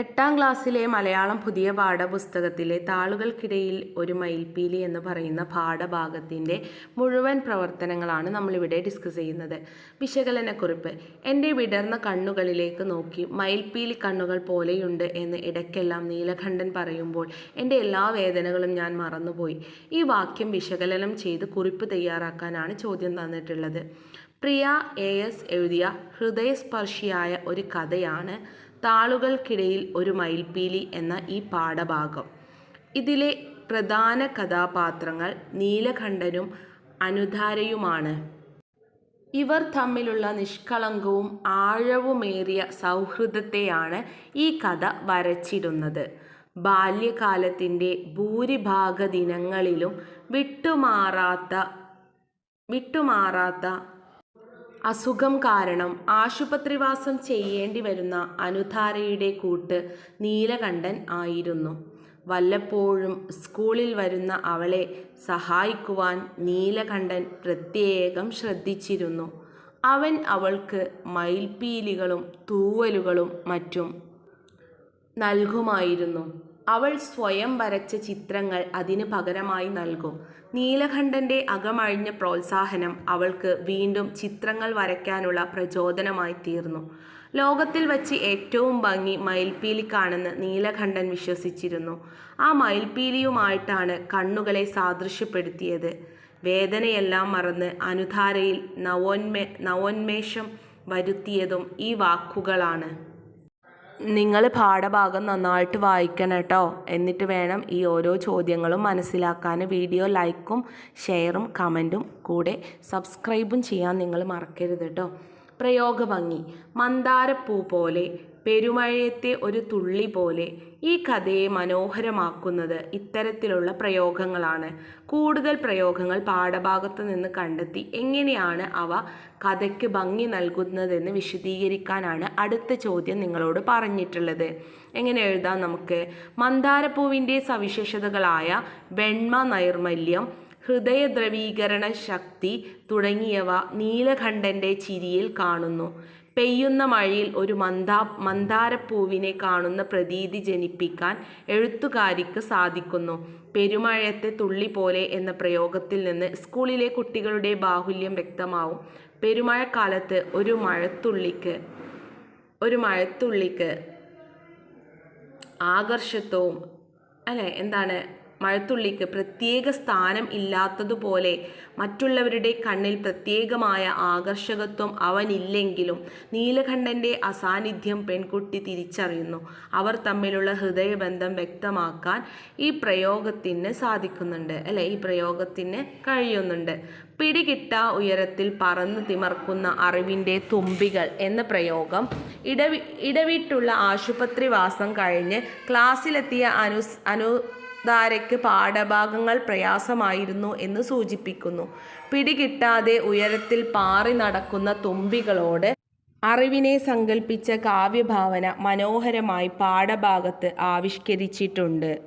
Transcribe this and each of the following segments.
എട്ടാം ക്ലാസ്സിലെ മലയാളം പുതിയ പാഠപുസ്തകത്തിലെ താളുകൾക്കിടയിൽ ഒരു മയിൽപ്പീലി എന്ന് പറയുന്ന പാഠഭാഗത്തിന്റെ മുഴുവൻ പ്രവർത്തനങ്ങളാണ് നമ്മളിവിടെ ഡിസ്കസ് ചെയ്യുന്നത്. വിശകലനക്കുറിപ്പ്. എന്റെ വിടർന്ന കണ്ണുകളിലേക്ക് നോക്കി മയിൽപ്പീലി കണ്ണുകൾ പോലെയുണ്ട് എന്ന് ഇടയ്ക്കെല്ലാം നീലകണ്ഠൻ പറയുമ്പോൾ എന്റെ എല്ലാ വേദനകളും ഞാൻ മറന്നുപോയി. ഈ വാക്യം വിശകലനം ചെയ്ത് കുറിപ്പ് തയ്യാറാക്കാനാണ് ചോദ്യം തന്നിട്ടുള്ളത്. പ്രിയ എ എസ് എഴുതിയ ഹൃദയസ്പർശിയായ ഒരു കഥയാണ് താളുകൾക്കിടയിൽ ഒരു മയിൽപ്പീലി എന്ന ഈ പാഠഭാഗം. ഇതിലെ പ്രധാന കഥാപാത്രങ്ങൾ നീലകണ്ഠനും അനുധാരയുമാണ്. ഇവർ തമ്മിലുള്ള നിഷ്കളങ്കവും ആഴവുമേറിയ സൗഹൃദത്തെയാണ് ഈ കഥ വരച്ചിടുന്നത്. ബാല്യകാലത്തിന്റെ ഭൂരിഭാഗ ദിനങ്ങളിലും വിട്ടുമാറാത്ത വിട്ടുമാറാത്ത അസുഖം കാരണം ആശുപത്രിവാസം ചെയ്യേണ്ടി വരുന്ന അനുധാരയുടെ കൂട്ട് നീലകണ്ഠൻ ആയിരുന്നു. വല്ലപ്പോഴും സ്കൂളിൽ വരുന്ന അവളെ സഹായിക്കുവാൻ നീലകണ്ഠൻ പ്രത്യേകം ശ്രദ്ധിച്ചിരുന്നു. അവൻ അവൾക്ക് മയിൽപ്പീലികളും തൂവലുകളും മറ്റും നൽകുമായിരുന്നു. അവൾ സ്വയം വരച്ച ചിത്രങ്ങൾ അതിന് പകരമായി നൽകും. നീലകണ്ഠന്റെ അകമഴിഞ്ഞ പ്രോത്സാഹനം അവൾക്ക് വീണ്ടും ചിത്രങ്ങൾ വരയ്ക്കാനുള്ള പ്രചോദനമായി തീർന്നു. ലോകത്തിൽ വച്ച് ഏറ്റവും ഭംഗി മയിൽപ്പീലിക്കാണെന്ന് നീലകണ്ഠൻ വിശ്വസിച്ചിരുന്നു. ആ മയിൽപ്പീലിയുമായിട്ടാണ് കണ്ണുകളെ സാദൃശ്യപ്പെടുത്തിയത്. വേദനയെല്ലാം മറന്ന് അനുധാരയിൽ നവോന്മേ നവോന്മേഷം വരുത്തിയതും ഈ വാക്കുകളാണ്. നിങ്ങൾ പാഠഭാഗം നന്നായിട്ട് വായിക്കണം കേട്ടോ. എന്നിട്ട് വേണം ഈ ഓരോ ചോദ്യങ്ങളും മനസ്സിലാക്കാൻ. വീഡിയോ ലൈക്കും ഷെയറും കമന്റും കൂടെ സബ്സ്ക്രൈബും ചെയ്യാൻ നിങ്ങൾ മറക്കരുത് കേട്ടോ. പ്രയോഗഭംഗി. മന്ദാരപ്പൂ പോലെ പെരുമഴയത്തെ ഒരു തുള്ളി പോലെ ഈ കഥയെ മനോഹരമാക്കുന്നത് ഇത്തരത്തിലുള്ള പ്രയോഗങ്ങളാണ്. കൂടുതൽ പ്രയോഗങ്ങൾ പാഠഭാഗത്ത് നിന്ന് കണ്ടെത്തി എങ്ങനെയാണ് അവ കഥയ്ക്ക് ഭംഗി നൽകുന്നതെന്ന് വിശദീകരിക്കാനാണ് അടുത്ത ചോദ്യം നിങ്ങളോട് പറഞ്ഞിട്ടുള്ളത്. എങ്ങനെ എഴുതാം നമുക്ക്? മന്ദാരപ്പൂവിന്റെ സവിശേഷതകളായ വെണ്മ നൈർമല്യം ഹൃദയദ്രവീകരണ ശക്തി തുടങ്ങിയവ നീലകണ്ഠന്റെ ചിരിയിൽ കാണുന്നു. പെയ്യുന്ന മഴയിൽ ഒരു മന്ദാ മന്ദാരപ്പൂവിനെ കാണുന്ന പ്രതീതി ജനിപ്പിക്കാൻ എഴുത്തുകാരിക്ക് സാധിക്കുന്നു. പെരുമഴയത്തെ തുള്ളി പോലെ എന്ന പ്രയോഗത്തിൽ നിന്ന് സ്കൂളിലെ കുട്ടികളുടെ ബാഹുല്യം വ്യക്തമാവും. പെരുമഴക്കാലത്ത് ഒരു മഴത്തുള്ളിക്ക് ഒരു മഴത്തുള്ളിക്ക് ആകർഷത്വവും അല്ലെ? എന്താണ്? മഴത്തുള്ളിക്ക് പ്രത്യേക സ്ഥാനം ഇല്ലാത്തതുപോലെ മറ്റുള്ളവരുടെ കണ്ണിൽ പ്രത്യേകമായ ആകർഷകത്വം അവനില്ലെങ്കിലും നീലകണ്ഠന്റെ അസാന്നിധ്യം പെൺകുട്ടി തിരിച്ചറിയുന്നു. അവർ തമ്മിലുള്ള ഹൃദയബന്ധം വ്യക്തമാക്കാൻ ഈ പ്രയോഗത്തിന് സാധിക്കുന്നുണ്ട്. അല്ലെ? ഈ പ്രയോഗത്തിന് കഴിയുന്നുണ്ട്. പിടികിട്ട ഉയരത്തിൽ പറന്ന് തിമർക്കുന്ന അറിവിന്റെ തുമ്പികൾ എന്ന പ്രയോഗം ഇടവി ഇടവിട്ടുള്ള ആശുപത്രിവാസം കഴിഞ്ഞ് ക്ലാസ്സിലെത്തിയ അനു അനു ധാരയ്ക്ക് പാഠഭാഗങ്ങൾ പ്രയാസമായിരുന്നു എന്ന് സൂചിപ്പിക്കുന്നു. പിടികിട്ടാതെ ഉയരത്തിൽ പാറി നടക്കുന്ന തുമ്പികളോട് അറിവിനെ സങ്കല്പിച്ച കാവ്യഭാവന മനോഹരമായി പാഠഭാഗത്ത് ആവിഷ്കരിച്ചിട്ടുണ്ട്.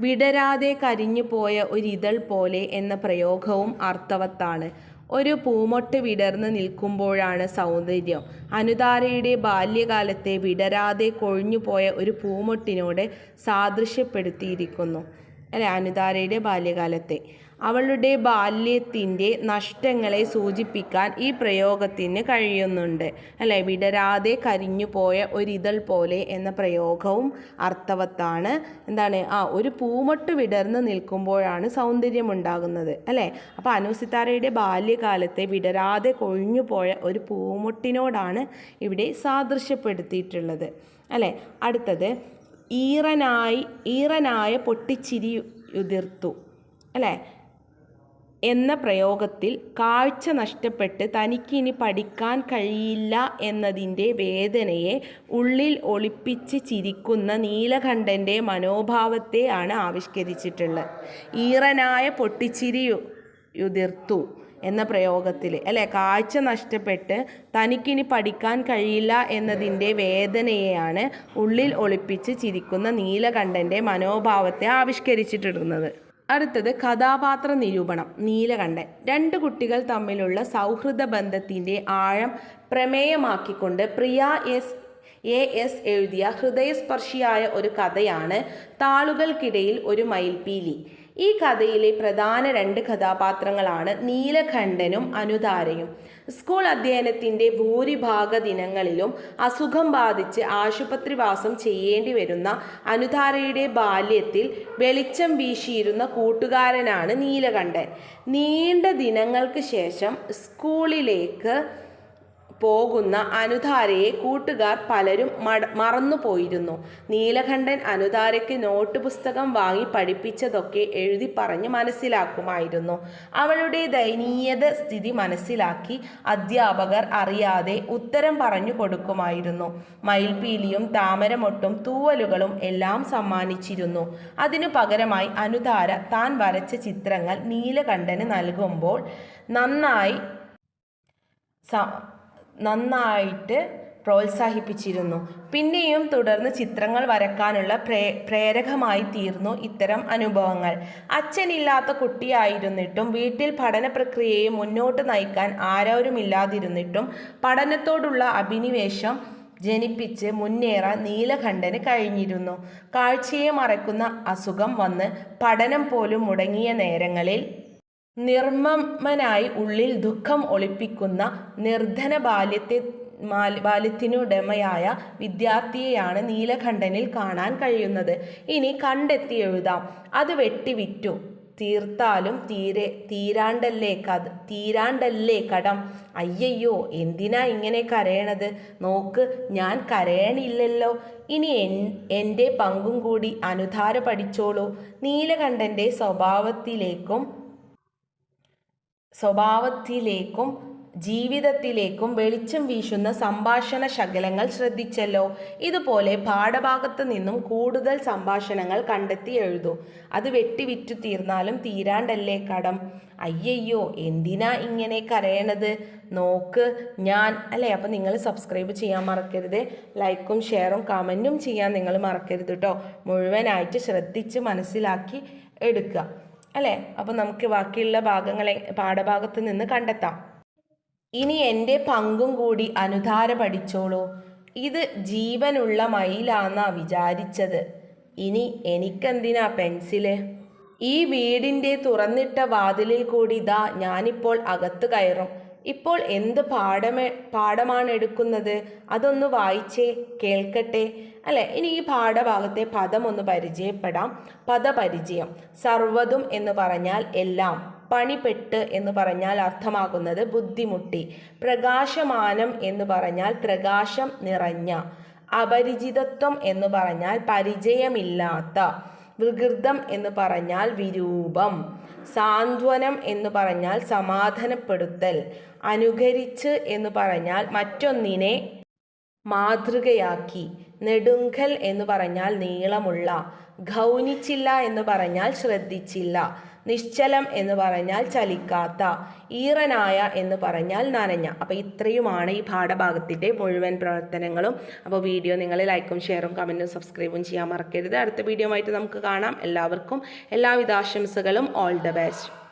വിടരാതെ കരിഞ്ഞു പോയ ഒരിതൾ പോലെ എന്ന പ്രയോഗവും അർത്ഥവത്താണ്. ഒരു പൂമൊട്ട് വിടർന്ന് നിൽക്കുമ്പോഴാണ് സൗന്ദര്യം. അനുതാരയുടെ ബാല്യകാലത്തെ വിടരാതെ കൊഴിഞ്ഞുപോയ ഒരു പൂമൊട്ടിനോട് സാദൃശ്യപ്പെടുത്തിയിരിക്കുന്നു. അല്ലെ? അനുതാരയുടെ ബാല്യകാലത്തെ. അവളുടെ ബാല്യത്തിന്റെ നഷ്ടങ്ങളെ സൂചിപ്പിക്കാൻ ഈ പ്രയോഗത്തിന് കഴിയുന്നുണ്ട്. അല്ലെ? വിടരാതെ കരിഞ്ഞു പോയ ഒരിതൾ പോലെ എന്ന പ്രയോഗവും അർത്ഥവത്താണ്. എന്താണ്? ആ ഒരു പൂമൊട്ട് വിടർന്ന് നിൽക്കുമ്പോഴാണ് സൗന്ദര്യമുണ്ടാകുന്നത്. അല്ലേ? അപ്പോൾ അനുസിതാരയുടെ ബാല്യകാലത്തെ വിടരാതെ കൊഴിഞ്ഞു പോയ ഒരു പൂമൊട്ടിനോടാണ് ഇവിടെ സാദൃശ്യപ്പെടുത്തിയിട്ടുള്ളത്. അല്ലേ? അടുത്തത് ഈറനായി ഈറനായ പൊട്ടിച്ചിരി ഉതിർത്തു. അല്ലേ? എന്ന പ്രയോഗത്തിൽ കാഴ്ച നഷ്ടപ്പെട്ട് തനിക്കിനി പഠിക്കാൻ കഴിയില്ല എന്നതിന്റെ വേദനയെ ഉള്ളിൽ ഒളിപ്പിച്ച് ചിരിക്കുന്ന നീലകണ്ഠന്റെ മനോഭാവത്തെ ആണ് ആവിഷ്കരിച്ചിട്ടുള്ളത് ഈറനായ പൊട്ടിച്ചിരി യുതിർത്തു എന്ന പ്രയോഗത്തിൽ. അല്ലെ? കാഴ്ച നഷ്ടപ്പെട്ട് തനിക്കിനി പഠിക്കാൻ കഴിയില്ല എന്നതിന്റെ വേദനയെയാണ് ഉള്ളിൽ ഒളിപ്പിച്ച് ചിരിക്കുന്ന നീലകണ്ഠന്റെ മനോഭാവത്തെ ആവിഷ്കരിച്ചിട്ടിടുന്നത്. അടുത്തത് കഥാപാത്ര നിരൂപണം നീലകണ്ഠൻ. രണ്ട് കുട്ടികൾ തമ്മിലുള്ള സൗഹൃദ ബന്ധത്തിന്റെ ആഴം പ്രമേയമാക്കിക്കൊണ്ട് പ്രിയ എസ് എ എസ് എഴുതിയ ഹൃദയസ്പർശിയായ ഒരു കഥയാണ് താളുകൾക്കിടയിൽ ഒരു മയിൽപീലി ഈ കഥയിലെ പ്രധാന രണ്ട് കഥാപാത്രങ്ങളാണ് നീലകണ്ഠനും അനുതാരയും. സ്കൂൾ അധ്യയനത്തിന്റെ ഭൂരിഭാഗ ദിനങ്ങളിലും അസുഖം ബാധിച്ച് ആശുപത്രിവാസം ചെയ്യേണ്ടി വരുന്ന അനുതാരയുടെ ബാല്യത്തിൽ വെളിച്ചം വീശിയിരുന്ന കൂട്ടുകാരനാണ് നീലകണ്ഠൻ. നീണ്ട ദിനങ്ങൾക്ക് ശേഷം സ്കൂളിലേക്ക് പോകുന്ന അനുധാരയെ കൂട്ടുകാർ പലരും മറന്നുപോയിരുന്നു. നീലകണ്ഠൻ അനുധാരയ്ക്ക് നോട്ട് പുസ്തകം വാങ്ങി പഠിപ്പിച്ചതൊക്കെ എഴുതി പറഞ്ഞ് മനസ്സിലാക്കുമായിരുന്നു. അവളുടെ ദയനീയത സ്ഥിതി മനസ്സിലാക്കി അധ്യാപകർ അറിയാതെ ഉത്തരം പറഞ്ഞു കൊടുക്കുമായിരുന്നു. മയിൽപീലിയും താമരമൊട്ടും തൂവലുകളും എല്ലാം സമ്മാനിച്ചിരുന്നു. അതിനു പകരമായി അനുധാര താൻ വരച്ച ചിത്രങ്ങൾ നീലകണ്ഠന് നൽകുമ്പോൾ നന്നായി നന്നായിട്ട് പ്രോത്സാഹിപ്പിച്ചിരുന്നു. പിന്നെയും തുടർന്ന് ചിത്രങ്ങൾ വരക്കാനുള്ള പ്രേ പ്രേരകമായി തീർന്നു ഇത്തരം അനുഭവങ്ങൾ. അച്ഛനില്ലാത്ത കുട്ടിയായിരുന്നിട്ടും വീട്ടിൽ പഠന പ്രക്രിയയെ മുന്നോട്ട് നയിക്കാൻ ആരോരുമില്ലാതിരുന്നിട്ടും പഠനത്തോടുള്ള അഭിനിവേശം ജനിപ്പിച്ച് മുന്നേറാൻ നീലകണ്ഠന് കഴിഞ്ഞിരുന്നു. കാഴ്ചയെ മറക്കുന്ന അസുഖം വന്ന് പഠനം പോലും മുടങ്ങിയ നേരങ്ങളിൽ നിർമ്മമനായി ഉള്ളിൽ ദുഃഖം ഒളിപ്പിക്കുന്ന നിർധന ബാല്യത്തെ ബാല്യത്തിനുടമയായ വിദ്യാർത്ഥിയെയാണ് നീലകണ്ഠനിൽ കാണാൻ കഴിയുന്നത്. ഇനി കണ്ടെത്തി എഴുതാം. അത് വെട്ടിവിറ്റു. തീർത്താലും തീരെ തീരാണ്ടല്ലേ കത് തീരാണ്ടല്ലേ കടം. അയ്യയ്യോ എന്തിനാ ഇങ്ങനെ കരയണത്? നോക്ക് ഞാൻ കരയണില്ലല്ലോ. ഇനി എൻ എന്റെ പങ്കും കൂടി അനുധാര പഠിച്ചോളൂ. നീലകണ്ഠന്റെ സ്വഭാവത്തിലേക്കും സ്വഭാവത്തിലേക്കും ജീവിതത്തിലേക്കും വെളിച്ചം വീശുന്ന സംഭാഷണ ശകലങ്ങൾ ശ്രദ്ധിച്ചല്ലോ. ഇതുപോലെ പാഠഭാഗത്ത് നിന്നും കൂടുതൽ സംഭാഷണങ്ങൾ കണ്ടെത്തി എഴുതൂ. അത് വെട്ടിവിറ്റു തീർന്നാലും തീരാണ്ടല്ലേ കടം? അയ്യയ്യോ എന്തിനാ ഇങ്ങനെ കരയണത്? നോക്ക് ഞാൻ അല്ലേ? അപ്പം നിങ്ങൾ സബ്സ്ക്രൈബ് ചെയ്യാൻ മറക്കരുത്. ലൈക്കും ഷെയറും കമന്റും ചെയ്യാൻ നിങ്ങൾ മറക്കരുത് കേട്ടോ മുഴുവനായിട്ട് ശ്രദ്ധിച്ച് മനസ്സിലാക്കി എടുക്കുക. അല്ലേ? അപ്പോൾ നമുക്ക് ബാക്കിയുള്ള ഭാഗങ്ങളെ പാഠഭാഗത്ത് നിന്ന് കണ്ടെത്താം. ഇനി എന്റെ പങ്കും കൂടി അനുധാര പഠിച്ചോളൂ. ഇത് ജീവനുള്ള മയിലാന്നാ വിചാരിച്ചത്. ഇനി എനിക്കെന്തിനാ പെൻസിൽ? ഈ വീടിന്റെ തുറന്നിട്ട വാതിലിൽ കൂടി ഇതാ ഞാനിപ്പോൾ അകത്ത് കയറും. ഇപ്പോൾ എന്ത് പാഠമേ പാഠമാണ് എടുക്കുന്നത് അതൊന്ന് വായിച്ചേ കേൾക്കട്ടെ. അല്ലെ? ഇനി ഈ പാഠഭാഗത്തെ പദം ഒന്ന് പരിചയപ്പെടാം. പദപരിചയം. സർവതും എന്ന് പറഞ്ഞാൽ എല്ലാം. പണിപ്പെട്ട് എന്ന് പറഞ്ഞാൽ അർത്ഥമാക്കുന്നത് ബുദ്ധിമുട്ടി. പ്രകാശമാനം എന്ന് പറഞ്ഞാൽ പ്രകാശം നിറഞ്ഞ. അപരിചിതത്വം എന്ന് പറഞ്ഞാൽ പരിചയമില്ലാത്ത. വികൃതം എന്ന് പറഞ്ഞാൽ വിരൂപം സാന്ത്വനം എന്ന് പറഞ്ഞാൽ സമാധാനപ്പെടുത്തൽ അനുകരിച്ച് എന്ന് പറഞ്ഞാൽ മറ്റൊന്നിനെ മാതൃകയാക്കി നെടുങ്കൽ എന്ന് പറഞ്ഞാൽ നീളമുള്ള ഗൗനിച്ചില്ല എന്ന് പറഞ്ഞാൽ ശ്രദ്ധിച്ചില്ല നിശ്ചലം എന്ന് പറഞ്ഞാൽ ചലിക്കാത്ത ഈറനായ എന്ന് പറഞ്ഞാൽ നനഞ്ഞ. അപ്പോൾ ഇത്രയുമാണ് ഈ പാഠഭാഗത്തിന്റെ മുഴുവൻ പ്രവർത്തനങ്ങളും. അപ്പോൾ വീഡിയോ നിങ്ങൾ ലൈക്കും ഷെയറും കമന്റും സബ്സ്ക്രൈബും ചെയ്യാൻ മറക്കരുത്. അടുത്ത വീഡിയോ ആയിട്ട് നമുക്ക് കാണാം. എല്ലാവർക്കും എല്ലാവിധ ആശംസകളും. All the best